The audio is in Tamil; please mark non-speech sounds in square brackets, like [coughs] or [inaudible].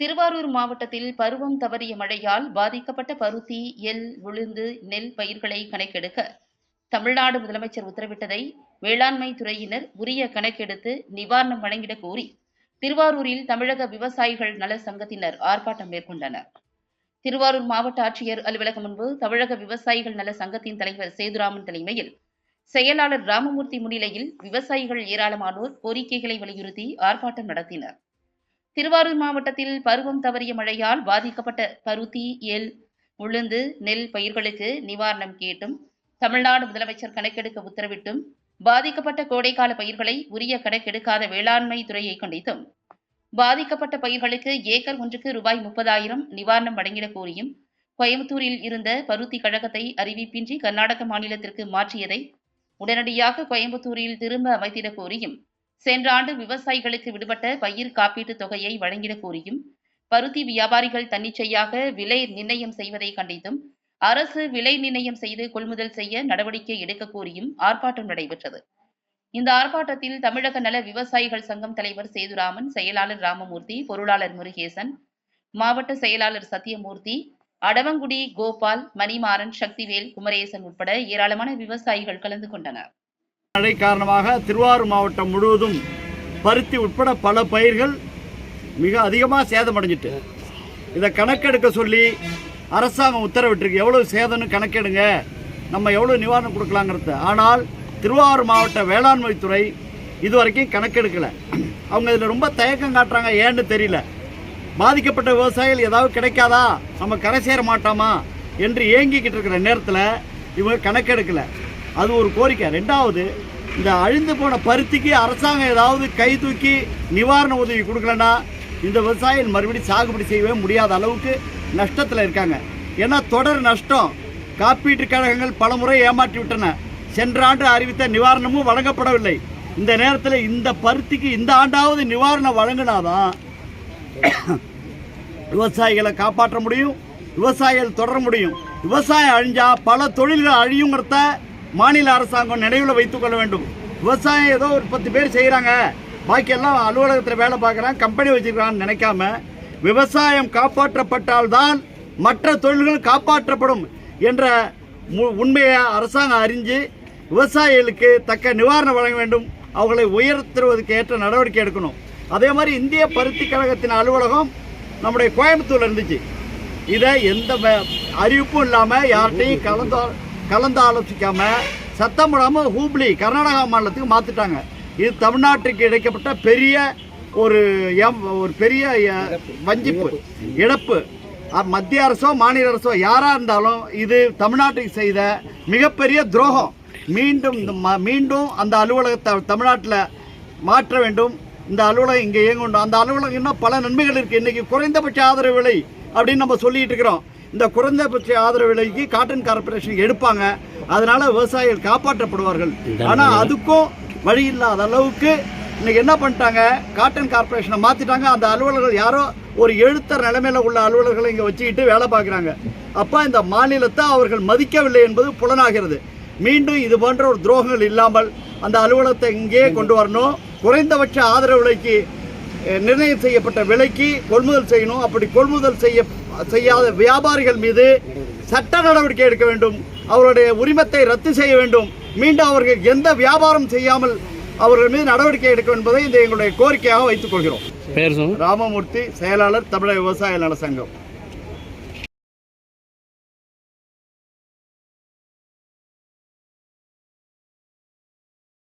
திருவாரூர் மாவட்டத்தில் பருவம் தவறிய மழையால் பாதிக்கப்பட்ட பருத்தி எல் உளுந்து நெல் பயிர்களை கணக்கெடுக்க தமிழ்நாடு முதலமைச்சர் உத்தரவிட்டதை வேளாண்மை துறையினர் உரிய கணக்கெடுத்து நிவாரணம் வழங்கிட கோரி திருவாரூரில் தமிழக விவசாயிகள் நல சங்கத்தினர் ஆர்ப்பாட்டம் மேற்கொண்டனர். திருவாரூர் மாவட்ட ஆட்சியர் அலுவலகம் முன்பு தமிழக விவசாயிகள் நல சங்கத்தின் தலைவர் சேதுராமன் தலைமையில் செயலாளர் ராமமூர்த்தி முன்னிலையில் விவசாயிகள் ஏராளமானோர் கோரிக்கைகளை வலியுறுத்தி ஆர்ப்பாட்டம் நடத்தினர். திருவாரூர் மாவட்டத்தில் பருவம் தவறிய மழையால் பாதிக்கப்பட்ட பருத்தி எல் உளுந்து நெல் பயிர்களுக்கு நிவாரணம் கேட்டும். தமிழ்நாடு முதலமைச்சர் கணக்கெடுக்க உத்தரவிட்டும். பாதிக்கப்பட்ட கோடைக்கால பயிர்களை உரிய கணக்கெடுக்காத வேளாண்மை துறையை கண்டித்தும். பாதிக்கப்பட்ட பயிர்களுக்கு ஏக்கர் ஒன்றுக்கு ரூபாய் முப்பதாயிரம் நிவாரணம் வழங்கிடக் கோரியும். கோயம்புத்தூரில் இருந்த பருத்தி கழகத்தை அறிவிப்பின்றி கர்நாடக மாநிலத்திற்கு மாற்றியதை உடனடியாக கோயம்புத்தூரில் திரும்ப அமைத்திடக் கோரியும். சென்ற ஆண்டு விவசாயிகளுக்கு விடுபட்ட பயிர் காப்பீட்டுத் தொகையை வழங்கிட கோரியும் பருத்தி வியாபாரிகள் தன்னிச்சையாக விலை நிர்ணயம் செய்வதை கண்டித்தும் அரசு விலை நிர்ணயம் செய்து கொள்முதல் செய்ய நடவடிக்கை எடுக்க கோரியும் ஆர்ப்பாட்டம் நடைபெற்றது. இந்த ஆர்ப்பாட்டத்தில் தமிழக நல விவசாயிகள் சங்கம் தலைவர் சேதுராமன் செயலாளர் ராமமூர்த்தி பொருளாளர் முருகேசன் மாவட்ட செயலாளர் சத்தியமூர்த்தி அடவங்குடி கோபால் மணிமாறன் சக்திவேல் குமரேசன் உட்பட ஏராளமான விவசாயிகள் கலந்து கொண்டனர். மழை காரணமாக திருவாரூர் மாவட்டம் முழுவதும் பருத்தி உட்பட பல பயிர்கள் மிக அதிகமாக சேதமடைஞ்சிட்டு. இதை கணக்கெடுக்க சொல்லி அரசாங்கம் உத்தரவிட்டிருக்கு. எவ்வளோ சேதம்னு கணக்கெடுங்க. நம்ம எவ்வளோ நிவாரணம் கொடுக்கலாங்கிறது. ஆனால் திருவாரூர் மாவட்ட வேளாண்மைத்துறை இது வரைக்கும் கணக்கெடுக்கலை. அவங்க இதில் ரொம்ப தயக்கம் காட்டுறாங்க. ஏன்னு தெரியல. பாதிக்கப்பட்ட விவசாயிகள் ஏதாவது கிடைக்காதா? நம்ம கரை சேர மாட்டோமா? என்று ஏங்கிக்கிட்டு இருக்கிற நேரத்தில் இவங்க கணக்கெடுக்கலை. அது ஒரு கோரிக்கை. ரெண்டாவது இந்த அழிந்து போன பருத்திக்கு அரசாங்கம் ஏதாவது கை தூக்கி நிவாரண உதவி கொடுக்கலன்னா இந்த விவசாயிகள் மறுபடியும் சாகுபடி செய்யவே முடியாத அளவுக்கு நஷ்டத்தில் இருக்காங்க. ஏன்னா தொடர் நஷ்டம். காப்பீட்டு கழகங்கள் பலமுறை ஏமாற்றி விட்டன. சென்ற ஆண்டு அறிவித்த நிவாரணமும் வழங்கப்படவில்லை. இந்த நேரத்தில் இந்த பருத்திக்கு இந்த ஆண்டாவது நிவாரணம் வழங்கினாதான் [coughs] விவசாயிகளை காப்பாற்ற முடியும் விவசாயிகள் தொடர முடியும். விவசாயம் அழிஞ்சால் பல தொழில்கள் அழியுங்கிறத மாநில அரசாங்கம் நினைவில் வைத்துக் கொள்ள வேண்டும். விவசாயம் ஏதோ ஒரு பத்து பேர் செய்கிறாங்க பாக்கி எல்லாம் அலுவலகத்தில் வேலை பார்க்குறாங்க கம்பெனி வச்சுருக்கிறான்னு நினைக்காம விவசாயம் காப்பாற்றப்பட்டால்தான் மற்ற தொழில்கள் காப்பாற்றப்படும் என்ற மு- உண்மையை அரசாங்கம் அறிஞ்சு விவசாயிகளுக்கு தக்க நிவாரணம் வழங்க வேண்டும். அவர்களை உயர்த்துவதற்கு ஏற்ற நடவடிக்கை எடுக்கணும். அதே மாதிரி இந்திய பருத்தி கழகத்தின் அலுவலகம் நம்முடைய கோயம்புத்தூர்ல இருந்துச்சு. இதை எந்த அறிவிப்பும் இல்லாமல் யார்கிட்டையும் கலந்து கலந்து ஆலோசிக்காம சத்தம் போடாமல் ஹூப்ளி கர்நாடகா மாநிலத்துக்கு மாற்றிட்டாங்க இது தமிழ்நாட்டுக்கு இழைக்கப்பட்ட பெரிய ஒரு எம் ஒரு பெரிய வஞ்சிப்பு இழப்பு. மத்திய அரசோ மாநில அரசோ யாராக இருந்தாலும் இது தமிழ்நாட்டுக்கு செய்த மிகப்பெரிய துரோகம். மீண்டும் இந்த ம- மீண்டும் அந்த அலுவலகத்தை தமிழ்நாட்டில் மாற்ற வேண்டும். இந்த அலுவலகம் இங்கே இயங்க அந்த அலுவலகம் இன்னும் பல நன்மைகள் இருக்குது இன்றைக்கி குறைந்தபட்ச ஆதரவு விலை அப்படின்னு நம்ம சொல்லிட்டு இருக்கிறோம். இந்த குறைந்தபட்ச ஆதரவு விலைக்கு காட்டன் கார்பரேஷன் எடுப்பாங்க. அதனால விவசாயிகள் காப்பாற்றப்படுவார்கள். ஆனால் அதுக்கும் வழி இல்லாத அளவுக்கு இன்னைக்கு என்ன பண்ணிட்டாங்க? காட்டன் கார்பரேஷனை மாற்றிட்டாங்க அந்த அலுவலர்கள் யாரோ ஒரு எழுத்தர் நிலைமையில உள்ள அலுவலர்களை இங்கே வச்சுக்கிட்டு வேலை பார்க்குறாங்க. அப்போ இந்த மாநிலத்தை அவர்கள் மதிக்கவில்லை என்பது புலனாகிறது. மீண்டும் இது போன்ற ஒரு துரோகங்கள் இல்லாமல் அந்த அலுவலகத்தை இங்கேயே கொண்டு வரணும். குறைந்தபட்ச ஆதரவு விலைக்கு நிர்ணயம் செய்யப்பட்ட விலைக்கு கொள்முதல் செய்யணும். அப்படி கொள்முதல் செய்ய செய்யாத வியாபாரிகள் மீது சட்ட நடவடிக்கை எடுக்க வேண்டும். அவருடைய உரிமத்தை ரத்து செய்ய வேண்டும். மீண்டும் அவர்கள் எந்த வியாபாரம் செய்யாமல் அவர்கள் மீது நடவடிக்கை எடுக்க என்பதை இந்த எங்களுடைய கோரிக்கையாக வைத்துக் கொள்கிறோம். ராமமூர்த்தி செயலாளர் தமிழக விவசாய நல சங்கம்.